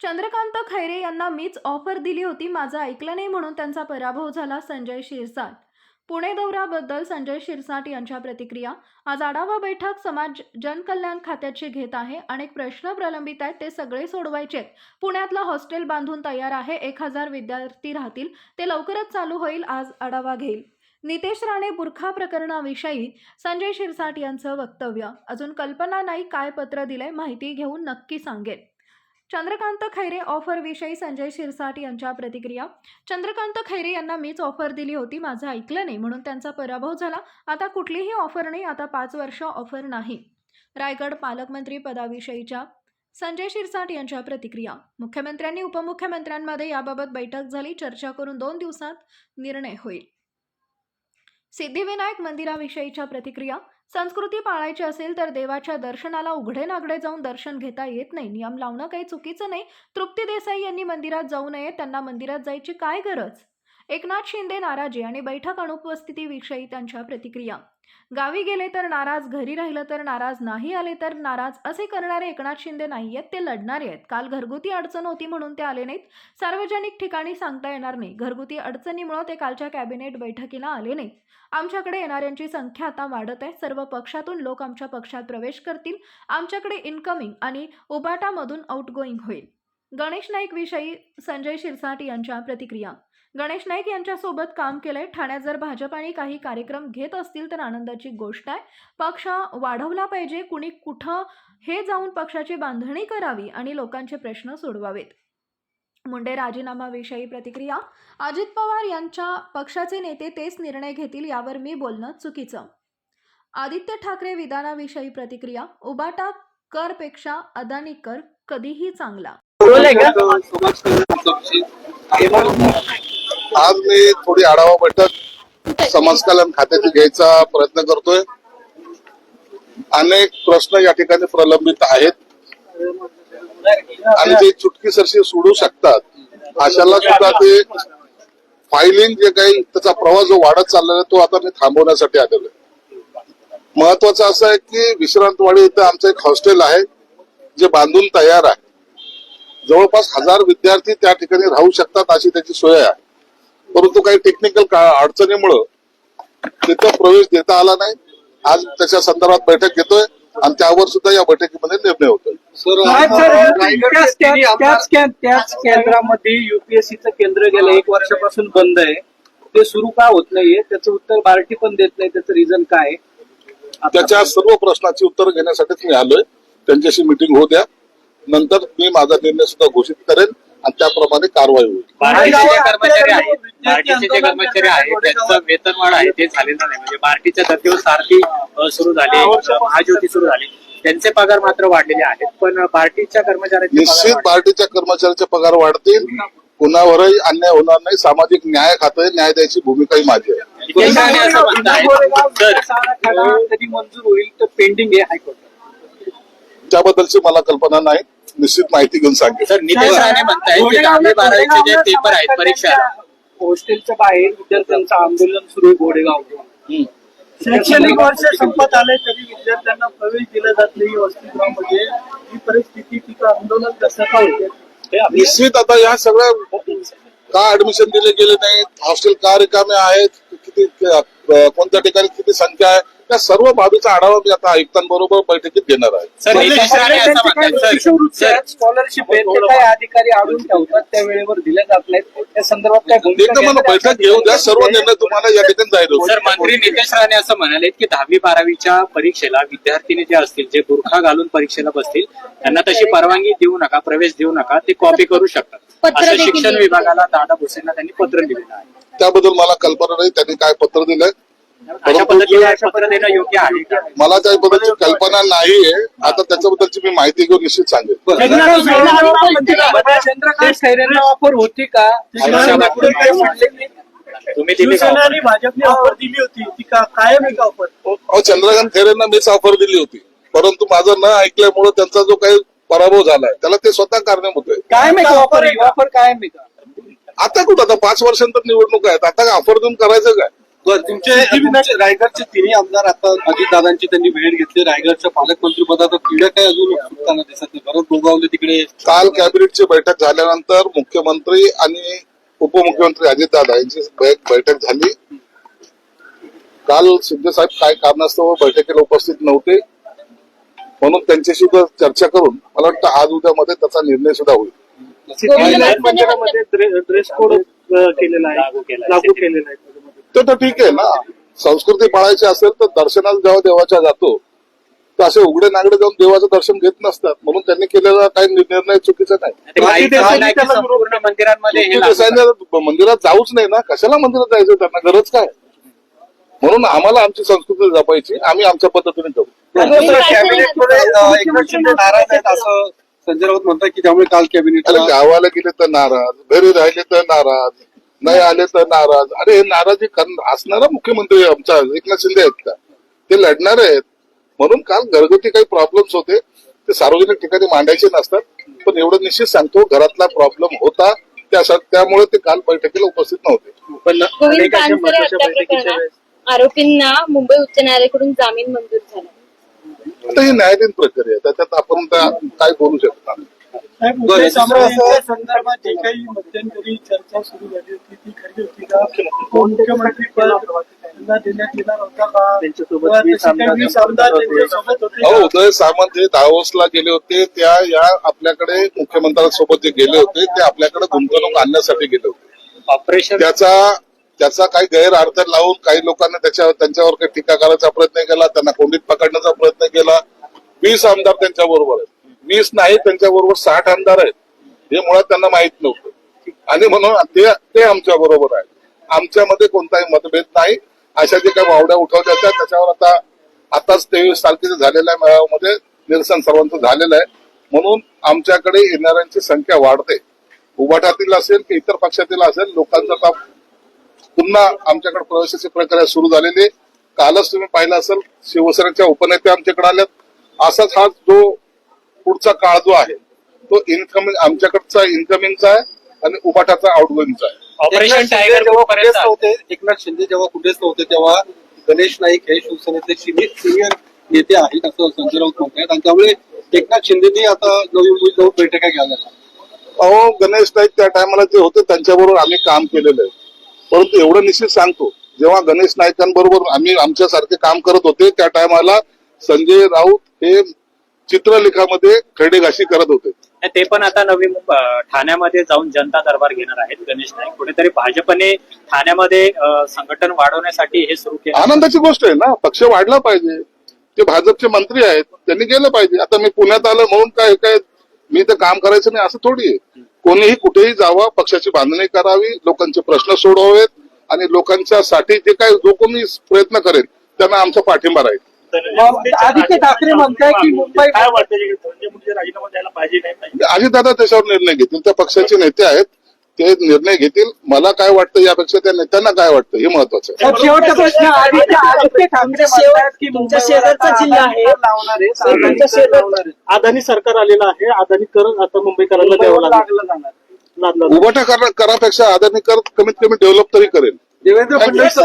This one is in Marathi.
चंद्रकांत खैरे यांना मीच ऑफर दिली होती माझं ऐकलं नाही म्हणून त्यांचा पराभव झाला संजय शिरसाट. पुणे दौऱ्याबद्दल संजय शिरसाट यांच्या प्रतिक्रिया आज आढावा बैठक समाज जनकल्याण खात्याची घेत आहे अनेक प्रश्न प्रलंबित आहेत ते सगळे सोडवायचे आहेत. पुण्यातलं हॉस्टेल बांधून तयार आहे एक हजार विद्यार्थी राहतील ते लवकरच चालू होईल आज आढावा घेईल. नितेश राणे बुरखा प्रकरणाविषयी संजय शिरसाट यांचं वक्तव्य. अजून कल्पना नाही काय पत्र दिलंय माहिती घेऊन नक्की सांगेल चंद्रकांत खैरे ऑफरविषयी संजय शिरसाट यांच्या प्रतिक्रिया. चंद्रकांत खैरे यांना मीच ऑफर दिली होती माझं ऐकलं नाही म्हणून त्यांचा पराभव झाला. आता कुठलीही ऑफर नाही आता पाच वर्ष ऑफर नाही. रायगड पालकमंत्री पदाविषयीच्या संजय शिरसाट यांच्या प्रतिक्रिया. मुख्यमंत्र्यांनी उपमुख्यमंत्र्यांमध्ये याबाबत बैठक झाली चर्चा करून दोन दिवसात निर्णय होईल. सिद्धिविनायक मंदिराविषयीच्या प्रतिक्रिया. संस्कृती पाळायची असेल तर देवाच्या दर्शनाला उघडे नागडे जाऊन दर्शन घेता येत नाही. नियम लावणं काही चुकीचं नाही. तृप्ती देसाई यांनी मंदिरात जाऊ नये. त्यांना मंदिरात जायची काय गरज? एकनाथ शिंदे नाराजी आणि बैठक अनुपस्थितीविषयी त्यांच्या प्रतिक्रिया गावी गेले तर नाराज घरी राहिलं तर नाराज नाही आले तर नाराज असे करणारे एकनाथ शिंदे नाही आहेत ते लढणारे आहेत. काल घरगुती अडचण होती म्हणून ते आले नाहीत. सार्वजनिक ठिकाणी सांगता येणार नाही. घरगुती अडचणीमुळे ते कालच्या कॅबिनेट बैठकीला आले नाहीत. आमच्याकडे येणाऱ्यांची संख्या आता वाढत आहे. सर्व पक्षातून लोक आमच्या पक्षात प्रवेश करतील. आमच्याकडे इनकमिंग आणि उबाटामधून आउटगोईंग होईल. गणेश नाईक विषयी संजय शिरसाट यांच्या प्रतिक्रिया. गणेश नाईक यांच्यासोबत काम केलंय. ठाण्यात जर भाजपाने काही कार्यक्रम घेत असतील तर आनंदाची गोष्ट आहे. पक्ष वाढवला पाहिजे. कुणी कुठं हे जाऊन पक्षाची बांधणी करावी आणि लोकांचे प्रश्न सोडवावेत. मुंडे राजीनामाविषयी प्रतिक्रिया. अजित पवार यांच्या पक्षाचे नेते तेच निर्णय घेतील यावर मी बोलणं चुकीचं. आदित्य ठाकरे विधानाविषयी प्रतिक्रिया. उबाटा करपेक्षा अदानी कर कधीही चांगला. आज मी थोडी आढावा बैठक समाजकल्याण खात्याची घ्यायचा प्रयत्न करतोय. अनेक प्रश्न या ठिकाणी प्रलंबित आहेत. आणि ते चुटकीसरशी सोडू शकतात अशाला सुद्धा ते फायलिंग जे काही त्याचा प्रवास जो वाढत चाललेला आहे तो आता मी थांबवण्यासाठी आलेलो आहे. महत्वाचं असं आहे की विश्रांतवाडी इथं आमचं एक हॉस्टेल आहे जे बांधून तयार आहे. जवळपास हजार विद्यार्थी त्या ठिकाणी राहू शकतात अशी त्याची सोय आहे. परंतु काही टेक्निकल अडचणीमुळं तिथं प्रवेश देता आला नाही. आज त्याच्या संदर्भात बैठक घेतोय आणि त्यावर सुद्धा या बैठकीमध्ये निर्णय होतोय. त्याच- केंद्रामध्ये युपीएससीचं केंद्र गेलं एक वर्षापासून बंद आहे. ते सुरू का होत नाहीये? त्याचं उत्तर बार्टी पण देत नाही. त्याचं रिझन काय त्याच्या सर्व प्रश्नाची उत्तर घेण्यासाठीच मी आलोय. त्यांच्याशी मिटिंग होऊ द्या. नंतर मी माझा निर्णय सुद्धा घोषित करेन. आणि त्याप्रमाणे कारवाई होईल. बार्टीचे जे कर्मचारी आहेत. बार्टीचे जे कर्मचारी आहेत. त्यांचं वेतनवाढ आहे ते झालेलं नाही. म्हणजे बार्टीच्या धर्तीवर सारथी सुरू झाली महाज्योती सुरू झाली. त्यांचे पगार मात्र वाढलेले आहेत पण बार्टीच्या कर्मचाऱ्यांचे निश्चित. पार्टीच्या कर्मचाऱ्याचे पगार वाढतील. कुणावरही अन्याय होणार नाही. सामाजिक न्याय खातं न्याय द्यायची भूमिकाही माझी आहे. मंजूर होईल तर पेंडिंग आहे हायकोर्ट त्याबद्दलची मला कल्पना नाही. निश्चित माहिती घेऊन सांगेन सर नितेश राणे म्हणतायत की दहावी बारावीचे जे पेपर आहेत परीक्षा. हॉस्टेलच्या बाहेर विद्यार्थ्यांचं आंदोलन सुरू आहे गोडेगाव शैक्षणिक वर्ष संपत आले तरी विद्यार्थ्यांना प्रवेश दिला जात नाही वसतिगृहामध्ये ही परिस्थिती तिथं आंदोलन कसं का होते निश्चित आता या सगळ्या का ऍडमिशन दिले गेले नाहीत? हॉस्टेल का रिकामे आहेत? किती कोणत्या ठिकाणी किती संख्या आहे त्या सर्व बाबीचा आढावा मी आता आयुक्तांबरोबर बैठकीत घेणार आहे. सर नितेश राणे असं म्हणतायत सर सर. स्कॉलरशिप अधिकारी आणून ठेवतात त्या वेळेवर दिल्या जात नाहीत. त्या संदर्भात काय भूमिका एकदा मला घेतली? बैठक घेऊ द्या सर्व निर्णय तुम्हाला या ठिकाणी जाहीर होईल मंत्री नितेश राणे असं म्हणाले की दहावी बारावीच्या परीक्षेला विद्यार्थिनी जे असतील जे बुरखा घालून परीक्षेला बसतील त्यांना तशी परवानगी देऊ नका प्रवेश देऊ नका ते कॉपी करू शकतात. पत्र असं देखील शिक्षण दिलं. विभागाला दादा भुसेंना त्यांनी पत्र लिहिलेलं आहे. त्याबद्दल मला कल्पना नाही त्यांनी काय पत्र दिलंय. अशा पद्धतीने पत्र देणं योग्य आहे का? मला त्याबद्दलची कल्पना नाहीये. आता त्याच्याबद्दलची मी माहिती घेऊन निश्चित चंद्रकांत खैरेंना ऑफर होती का? तुम्ही दिली शिवसेना आणि भाजपने ऑफर दिली होती. ती का कायम आहे का ऑफर अहो चंद्रकांत खैरेंना मीच ऑफर दिली होती. परंतु माझं न ऐकल्यामुळे त्यांचा जो काही पराभव झालाय. त्याला ते स्वतः कारणीभूत आहे काय माहिती ऑफर ऑफर काय माहिती? आता कुठं? आता पाच वर्षांतर निवडणूक आहेत. आता ऑफर देऊन करायचं काय? बर तुमचे रायगडचे तिन्ही आमदार आता अजितदादांची त्यांनी भेट घेतली. रायगडच्या पालकमंत्री पदाचा पिढ्या काय अजून सुटताना दिसत नाही. परत दोघावले तिकडे काल कॅबिनेटची बैठक झाल्यानंतर मुख्यमंत्री आणि उपमुख्यमंत्री अजितदादा यांची बैठक झाली. काल शिंदे साहेब काय कारणास्तव बैठकीला उपस्थित नव्हते. म्हणून त्यांच्याशी सुद्धा चर्चा करून मला वाटतं आज उद्यामध्ये त्याचा निर्णय सुद्धा होईल. सिद्धिविनायक मंदिरामध्ये ड्रे- ड्रेस कोड अ, केलेला आहे. लागू केलाय. लागू केलेला आहे. ते तर ठीक आहे ना. संस्कृती पाळायची असेल तर दर्शनाला जेव्हा देवाच्या जातो तर असे उघडे नागडे जाऊन देवाचं दर्शन घेत नसतात. म्हणून त्यांनी केलेला काही निर्णय चुकीचा नाही. हे मंदिरात जाऊच नाही ना. कशाला मंदिरात जायचं त्यांना? गरज काय? म्हणून आम्हाला आमची संस्कृती जपायची. आम्ही आमच्या पद्धतीने करू एकनाथ शिंदे नाराज आहेत असं संजय राऊत म्हणतात की त्यामुळे काल अरे कॅबिनेटला गावाला गेले तर नाराज घरी राहिले तर नाराज नाही आले तर नाराज. अरे हे नाराजी असणारा मुख्यमंत्री आमचा एकनाथ शिंदे आहेत का? ते लढणार आहेत. म्हणून काल घरगुती काही प्रॉब्लेम्स होते ते सार्वजनिक ठिकाणी मांडायचे नसतात. पण एवढं निश्चित सांगतो घरातला प्रॉब्लेम होता त्या त्यामुळे ते काल बैठकीला उपस्थित नव्हते. पण आरोपींना मुंबई उच्च न्यायालयाकडून जामीन मंजूर झाला. आता ही न्यायालयीन प्रक्रिया आहे. त्याच्यात आपण त्या काय बोलू शकतो संदर्भात जी काही मध्यंतरी चर्चा सुरू झाली होती ती खरी होती का? मुख्यमंत्री पद देण्यात येणार होता का? का? उदय सामंत हे दावोसला गेले होते. त्या या आपल्याकडे मुख्यमंत्र्यांसोबत जे गेले होते ते आपल्याकडे गुंतवणूक आणण्यासाठी गेले होते. ऑपरेशन त्याचा त्याचा काही गैरअर्थ लावून काही लोकांना त्याच्या त्यांच्यावर काही टीका करायचा प्रयत्न केला त्यांना कोंडीत पकडण्याचा प्रयत्न केला. वीस आमदार त्यांच्या बरोबर आहेत. वीस नाही त्यांच्या बरोबर साठ आमदार आहेत. हे मुळात त्यांना माहीत नव्हतं. आणि म्हणून ते ते आमच्या बरोबर आहेत. आमच्यामध्ये कोणताही मतभेद नाही. अशा जे काही वावड्या उठवल्या त्या त्याच्यावर आता आताच तेवीस तारखेचं झालेल्या मेळाव्यामध्ये निरसन सर्वांचं झालेलं आहे. म्हणून आमच्याकडे येणाऱ्यांची संख्या वाढते. उभाटातील असेल की इतर पक्षातील असेल लोकांचा आता पुन्हा आमच्याकडे प्रवेशाची प्रक्रिया सुरू झालेली आहे. कालच तुम्ही पाहिलं असेल शिवसेनेच्या उपनेते आमच्याकडे आल्यात. असाच हा जो पुढचा काळ जो आहे तो इन्कमिंग आमच्याकडचा इन्कमिंगचा आहे आणि उभाटाचा आउटगोईंगचा आहे. ऑपरेशन एकनाथ शिंदे टायगर जेव्हा पर्यंत कुठेच नव्हते एकनाथ शिंदे जेव्हा कुठेच नव्हते तेव्हा गणेश नाईक हे शिवसेनेचे सिनियर नेते आहेत असं संजय राऊत म्हणतात आणि त्यामुळे एकनाथ शिंदेनी आता नवी जाऊन बैठका घ्याव्या अहो गणेश नाईक त्या टायमाला जे होते त्यांच्याबरोबर आम्ही काम केलेलं आहे. परंतु एवढं निश्चित सांगतो जेव्हा गणेश नाईकांबरोबर आम्ही आमच्यासारखे काम करत होते त्या टायमाला संजय राऊत हे चित्रलेखामध्ये खडेघाशी करत होते. ते पण आता नवी ठाण्यामध्ये जाऊन जनता दरबार घेणार आहेत गणेश नाईक. कुठेतरी भाजपने ठाण्यामध्ये संघटन वाढवण्यासाठी हे सुरू केलं. आनंदाची गोष्ट आहे ना पक्ष वाढला पाहिजे. ते भाजपचे मंत्री आहेत त्यांनी गेलं पाहिजे. आता मी पुण्यात आलं म्हणून काय काय मी तर काम करायचं नाही असं थोडी आहे. कोणीही कुठेही जावं पक्षाची बांधणी करावी लोकांचे प्रश्न सोडवावेत आणि लोकांच्यासाठी जे काय जो कोणी प्रयत्न करेल त्यांना आमचा पाठिंबा राहील. आदित्य ठाकरे म्हणताय की मुंबई काय वाटतं की धनंजय मुंडे राजीनामा द्यायला पाहिजे नाही? पाहिजे अजितदादा त्याच्यावर निर्णय घेतील. त्या पक्षाचे नेते आहेत. ते निर्णय घेतील. मला काय वाटतं यापेक्षा त्या नेत्यांना काय वाटतं? हे महत्वाचं आहे. शेवटचा प्रश्न आदित्य आदित्य ठाकरे म्हणतायत की तुमच्या शेजारचा जिल्हा अदानी आहे. कर लावणार आहे तुमच्या अदानी शेजार-. अदानी सरकार आलेलं आहे. अदानी कर आता मुंबईकरांना द्यावं लागेल. उभाटा करा- करापेक्षा आदानी कर कमीत कमी डेव्हलप तरी करेल. देवेंद्र फडणवीस